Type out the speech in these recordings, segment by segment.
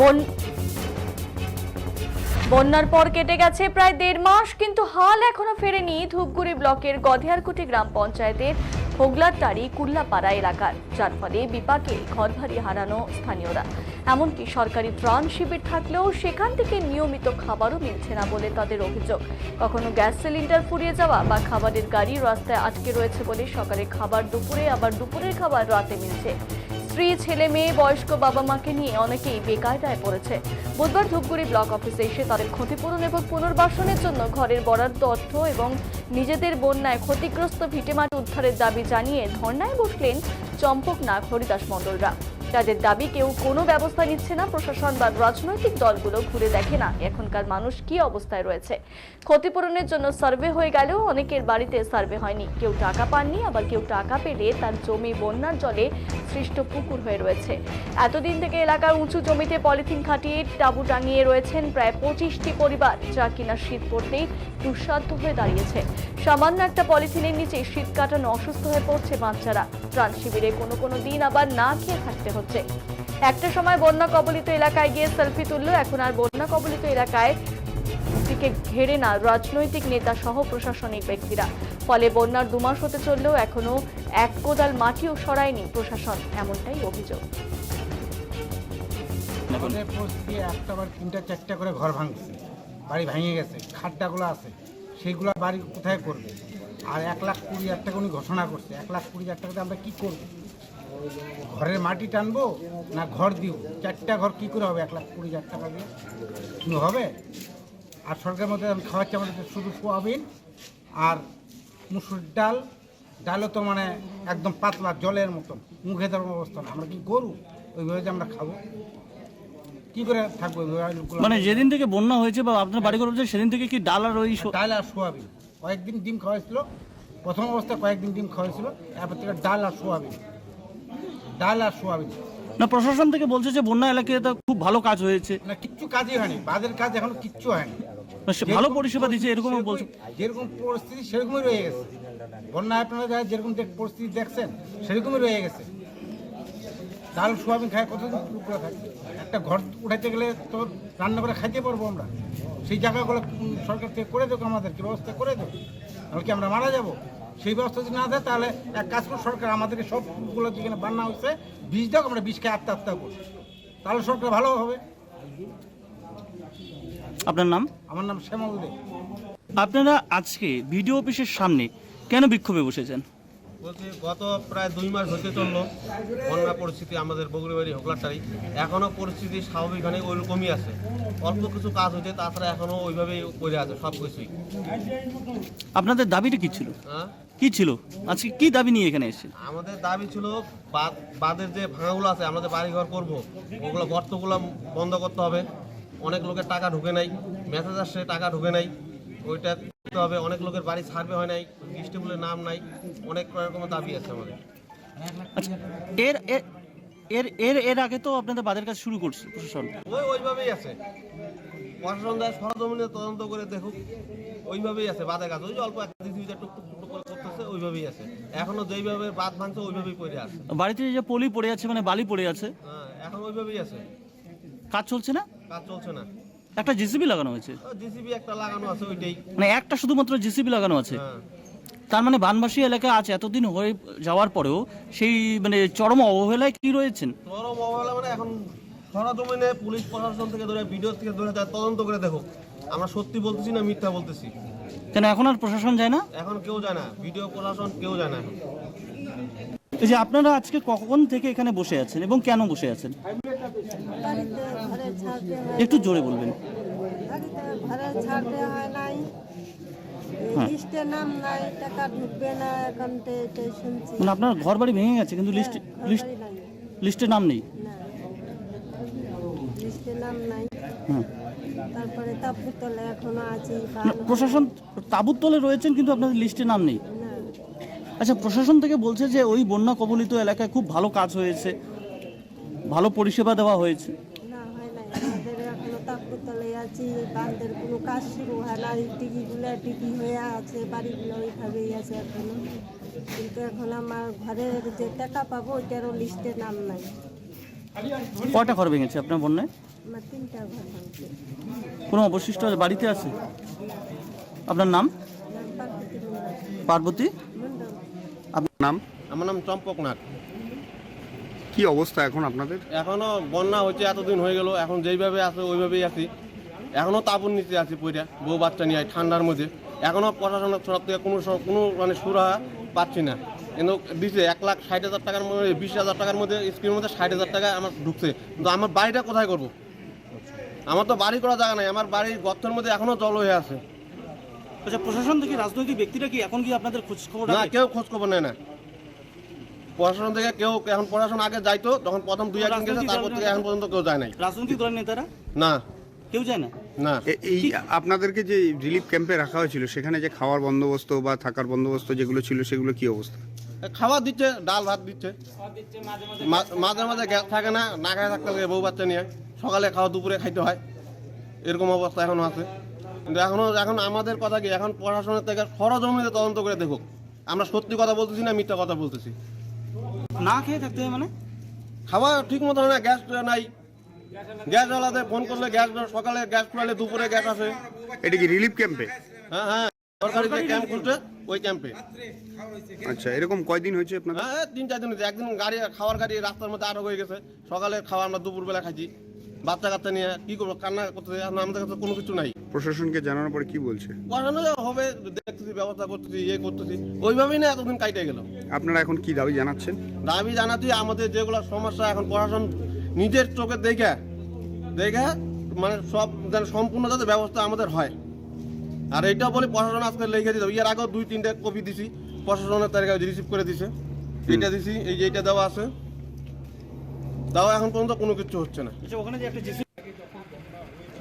বন বন্যার পর কেটে গেছে প্রায় দেড় মাস, কিন্তু হাল এখনও ফেরেনি ধূপগুড়ি ব্লকের গধেয়ারকুটি গ্রাম পঞ্চায়েতের হোগলাটারি কুল্লাপাড়া এলাকার। যার ফলে বিপাকে ঘরবাড়ি হারানো স্থানীয়রা। এমনকি সরকারি ত্রাণ শিবির থাকলেও সেখান থেকে নিয়মিত খাবারও মিলছে না বলে তাদের অভিযোগ। কখনো গ্যাস সিলিন্ডার ফুরিয়ে যাওয়া বা খাবারের গাড়ি রাস্তায় আটকে রয়েছে বলে সকালে খাবার দুপুরে, আবার দুপুরের খাবার রাতে মিলছে। স্ত্রী, ছেলে, মেয়ে, বয়স্ক বাবা মাকে নিয়ে অনেকেই বেকায়দায় পড়েছে। বুধবার ধূপগুড়ি ব্লক অফিসে এসে তাদের ক্ষতিপূরণ এবং পুনর্বাসনের জন্য ঘরের বরাদ্দ, অর্থ এবং নিজেদের বন্যায় ক্ষতিগ্রস্ত ভিটেমাটি উদ্ধারের দাবি জানিয়ে ধর্নায় বসলেন চম্পক নাগ হরিদাস মণ্ডলরা। তাদের দাবি, কেউ কোনো ব্যবস্থা নিচ্ছে না, প্রশাসন বা রাজনৈতিক দলগুলো ঘুরে দেখে না। এখনকার মানুষ কি অবস্থায় রয়েছে? ক্ষতিপূরণের জন্য সার্ভে হয়ে গেলেও অনেকের বাড়িতে সার্ভে হয়নি। কেউ টাকা পাননি, আবার কেউ টাকা পেলে তার জমি বন্যার জলে সৃষ্ট পুকুর হয়ে রয়েছে। এতদিন থেকে এলাকার উঁচু জমিতে পলিথিন খাটিয়ে তাঁবু টাঙিয়ে রয়েছেন প্রায় পঁচিশটি পরিবার, যা কিনা শীত পড়তেই দুঃসাধ্য হয়ে দাঁড়িয়েছে। সামান্য একটা পলিথিনের নিচে শীত কাটানো অসুস্থ হয়ে পড়ছে বাচ্চারা। ত্রাণ শিবিরে কোনো কোনো দিন আবার না খেয়ে থাকতে হচ্ছে। একটা সময় বন্যা কবলিত এলাকায় গিয়ে সেলফি তুললো, এখন আর বন্যা কবলিত এলাকায় দিকে ঘেরে না রাজনৈতিক নেতা সহ প্রশাসনিক ব্যক্তিরা। ফলে বন্যার দুমাস হতে চললেও এখনও এক কোদাল মাটিও সরায়নি প্রশাসন, এমনটাই অভিযোগ। তিনটা চারটা করে ঘর ভাঙছে, বাড়ি ভেঙে গেছে খাড্ডাগুলো আছে সেইগুলো বাড়ি কোথায় করবে? আর এক লাখ কুড়ি হাজার টাকা উনি ঘোষণা করছে। এক লাখ কুড়ি হাজার টাকাতে আমরা কী করব? ঘরের মাটি টানবো না ঘর দিব? চারটা ঘর কী করে হবে এক লাখ কুড়ি হাজার টাকা দিয়ে? শুধু হবে? আর সরকারের মধ্যে আমি খাওয়াচ্ছি আমাদের শুধু সোয়াবিন আর মুসুর ডাল। ডালও তো মানে একদম পাতলা জলের মতন। মুখে দেওয়ার অবস্থা না। আমরা কি গরু ওইভাবে যে আমরা খাব। কি করে থাকব? মানে যেদিন থেকে বন্যা হয়েছে বা আপনার বাড়ি হচ্ছে সেদিন থেকে কি ডাল আর ওই ডাল আর সোয়াবিন। কয়েকদিন ডিম খাওয়াইছিল। প্রথম অবস্থায় কয়েকদিন ডিম খাওয়াইছিল এরপর থেকে ডাল আর সোয়াবিন। ডাল আর সোয়াবিন। না প্রশাসন থেকে বলছে যে বন্যা এলাকায় তো খুব ভালো কাজ হয়েছে। না কিচ্ছু কাজই হয়নি বাদের কাজ এখনও কিচ্ছু হয়নি। সে ভালো পরিষেবা দিচ্ছে এরকম বলছে। যেরকম পরিস্থিতি সেরকমই রয়ে গেছে। বন্যা আপনারা যারা যেরকম পরিস্থিতি দেখছেন সেরকমই রয়ে গেছে। ডাল সোয়াবিন খায় কতদিন টুকরা থাকবে একটা ঘর উঠাইতে গেলে তো রান্না করে খাইতে পারব আমরা। সেই জায়গাগুলো সরকার থেকে করে দেবো আমাদেরকে ব্যবস্থা করে দেবো তাহলে কি আমরা মারা যাব? সেই ব্যবস্থা যদি না দেয় তাহলে এক কাজ করে সরকার আমাদেরকে সবগুলো যেখানে বান্না হচ্ছে বীজ দাও আমরা বীজ খেয়ে আত্মহত্যা করি তাহলে সরকার ভালো হবে। আপনার নাম? আমার নাম শ্যামল দে। আপনারা আজকে বিডিও অফিসের সামনে কেন বিক্ষোভে বসেছেন? বলছি গত প্রায় দুই মাস হতে চলল। বন্যা পরিস্থিতি আমাদের বগুড়িবাড়ি হোকলাটারি এখনও পরিস্থিতি স্বাভাবিক হয় ওই রকমই আছে। অল্প কিছু কাজ হয়েছে তাছাড়া এখনও ওইভাবেই পড়ে আছে সব কিছুই। আপনাদের দাবিটা কি ছিল? হ্যাঁ? কি ছিল? আজকে কি দাবি নিয়ে এখানে এসেছেন? আমাদের দাবি ছিল বাদ বাদের যে ভাঙাগুলো আছে আমাদের বাড়িঘর করব ওগুলো গর্তগুলো বন্ধ করতে হবে। অনেক লোকের টাকা ঢুকে নাই মেসেজ আসছে টাকা ঢুকে নাই। ওইটা করতে হবে। অনেক লোকের বাড়ি সার্ভে হয় নাই ডিস্ট্রিবিউলের নাম নাই অনেক রকমের দাবি আছে আমাদের। এর এর- এর এর আগে তো আপনাদের বাদের কাজ শুরু করছে প্রশাসন। ওই ওইভাবেই আছে। প্রশাসন দেয় সরজমিনে তদন্ত করে দেখুক। ওইভাবেই আছে বাদে কাজ। ওই যে অল্প একটা দিদি টুক টুক টুক করে করতেছে ওইভাবেই আছে। এখনও যেইভাবে বাদ ভাঙছে ওইভাবেই পড়ে আছে। বাড়িতে যে পলি পড়ে আছে মানে বালি পড়ে আছে। হ্যাঁ এখন ওইভাবেই আছে। কাজ চলছে না? কাজ চলছে না। একটা জিসিবি লাগানো হয়েছে? জিসিবি একটা লাগানো আছে ওইটাই। মানে একটা শুধুমাত্র জিসিবি লাগানো আছে? হ্যাঁ। তার মানে বানবাসী এলাকায় আজ এতদিন হয়ে যাওয়ার পরেও সেই মানে চরম অবহেলায় কি রয়েছেন? চরম অবহেলা মানে এখন সরজমিনে পুলিশ প্রশাসন থেকে ধরে ভিডিও থেকে ধরে তার তদন্ত করে দেখুক আমরা সত্যি বলতেছি না মিথ্যা বলতেছি? কেন এখন আর প্রশাসন যায় না? এখন কেউ যায় না। ভিডিও প্রশাসন কেউ যায় না এখন। এই যে আপনারা আজকে কখন থেকে এখানে বসে আছেন এবং কেন বসে আছেন? একটু জোরে বলবেন। বাড়িতে ঘরে ছাড়তে হয় নাই। হ্যাঁ। লিস্টে নাম নাই টাকা ঢুকবে না এখন এটাই শুনছি। মানে আপনার ঘর বাড়ি ভেঙে গেছে কিন্তু লিস্ট হ্যাঁ, লিস্ট ঘরবাড়ি লিস্টে নাম নেই? না। লিস্টে নাম নাই। হ্যাঁ। তারপরে তাপুতলে এখনও আছি প্রশাসন তাবুত তলে রয়েছেন কিন্তু আপনাদের লিস্টে নাম নেই। আচ্ছা প্রশাসন থেকে বলছে যে ওই বন্যা কবলিত এলাকায় খুব ভালো কাজ হয়েছে ভালো পরিষেবা দেওয়া হয়েছে না হয় নাই আমাদের এখনও তাপুতলে আছি বান্ধের কোনো কাজ শুরু হয় না টিকিগুলো টিকি হয়ে আছে বাড়িগুলো ওইভাবেই আছে এখনও। কিন্তু এখন আমার ঘরের যে টাকা পাবো ওইটারও লিস্টে নাম নাই। কটা ঘর ভেঙেছে আপনার বন্যায়? আমার তিনটা ঘর ভাঙছে। কোনো অবশিষ্ট বাড়িতে আছে? আপনার নাম? পার্বতী আপনার নাম? আমার নাম চম্পকনাথ কি অবস্থা এখন আপনাদের? এখনও বন্যা হচ্ছে এতদিন হয়ে গেল এখন যেইভাবে আছে ওইভাবেই আছি। এখনও তাপন নিচে আছি পইরা বউ বাচ্চা নিয়ে ঠান্ডার মধ্যে। এখনও প্রশাসনের তরফ থেকে কোনো কোনো মানে সুরাহা পাচ্ছি না। কিন্তু দিছে এক লাখ ষাট হাজার টাকার মধ্যে বিশ হাজার টাকার মধ্যে স্কিমের মধ্যে ষাট হাজার টাকা আমার ঢুকছে। কিন্তু আমার বাড়িটা কোথায় করব? আমার তো বাড়ি করা জায়গা নাই আমার বাড়ির গর্তের মধ্যে এখনও জল হয়ে আছে। আচ্ছা প্রশাসন থেকে রাজনৈতিক ব্যক্তিরা কি এখন কি আপনাদের খোঁজ খবর না কেউ খোঁজ খবর নেয় না। প্রশাসন থেকে কেউ এখন প্রশাসন আগে যাইতো তখন প্রথম দুই একদিন গেছে তারপর থেকে এখন পর্যন্ত কেউ যায় নাই। রাজনৈতিক দলের নেতারা? না। কেউ যায় না? না। এই আপনাদেরকে যে রিলিফ ক্যাম্পে রাখা হয়েছিল সেখানে যে খাওয়ার বন্দোবস্ত বা থাকার বন্দোবস্ত যেগুলো ছিল সেগুলো কি অবস্থা? খাবার দিচ্ছে ডাল ভাত দিচ্ছে। মাঝে মাঝে গ্যাস থাকে না না খায় থাকতে লাগে বউ বাচ্চা নিয়ে। সকালে খাওয়া দুপুরে খাইতে হয়। এরকম অবস্থা এখনও আছে। কিন্তু এখনও এখন আমাদের কথা কি এখন প্রশাসনের থেকে সরজমিনে তদন্ত করে দেখুক। আমরা সত্যি কথা বলতেছি না মিথ্যা কথা বলতেছি? না খেয়ে থাকতে হয় মানে? খাওয়া ঠিক মতো হয় না গ্যাস নাই। ফোন করলে গ্যাস সকালে গ্যাস দুপুরে গ্যাস আসে। এটা কি রিলিফ ক্যাম্পে? হ্যাঁ হ্যাঁ। সরকারি যে ক্যাম্প খুলছে ওই ক্যাম্পে। আচ্ছা এরকম কয়দিন হয়েছে আপনাদের? হ্যাঁ তিন চার দিন হয়েছে। একদিন গাড়ি খাওয়ার গাড়ি রাস্তার মধ্যে আটক হয়ে গেছে। সকালে খাওয়া আমরা দুপুরবেলা খাইছি। বাচ্চা কাচ্চা নিয়ে কি করব কান্না করতেছে এখন আমাদের কাছে কোনো কিছু নাই। প্রশাসনকে জানানোর পরে কি বলছে? হবে দেখতেছি ব্যবস্থা করতেছি ইয়ে করতেছি। ওইভাবেই না এতদিন কাইটে গেল আপনারা এখন কি দাবি জানাচ্ছেন? দাবি জানাচ্ছি আমাদের যেগুলো সমস্যা এখন প্রশাসন নিজের চোখে দেখে দেখে মানে সব যেন সম্পূর্ণ যাতে ব্যবস্থা আমাদের হয়। আর এইটাও বলি প্রশাসন আজকে লেগে দিতে ইয়ার আগেও দুই তিনটে কপি দিছি প্রশাসনের তারিখে রিসিভ করে দিছে এইটা দিছি এই যে এইটা দেওয়া আছে। তাও এখন পর্যন্ত কোনো কিছু হচ্ছে না। আচ্ছা ওখানে যে একটা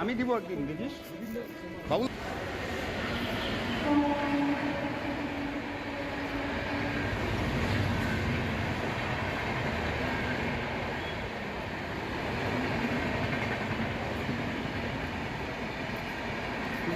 আমি দিব একদিন দেখিস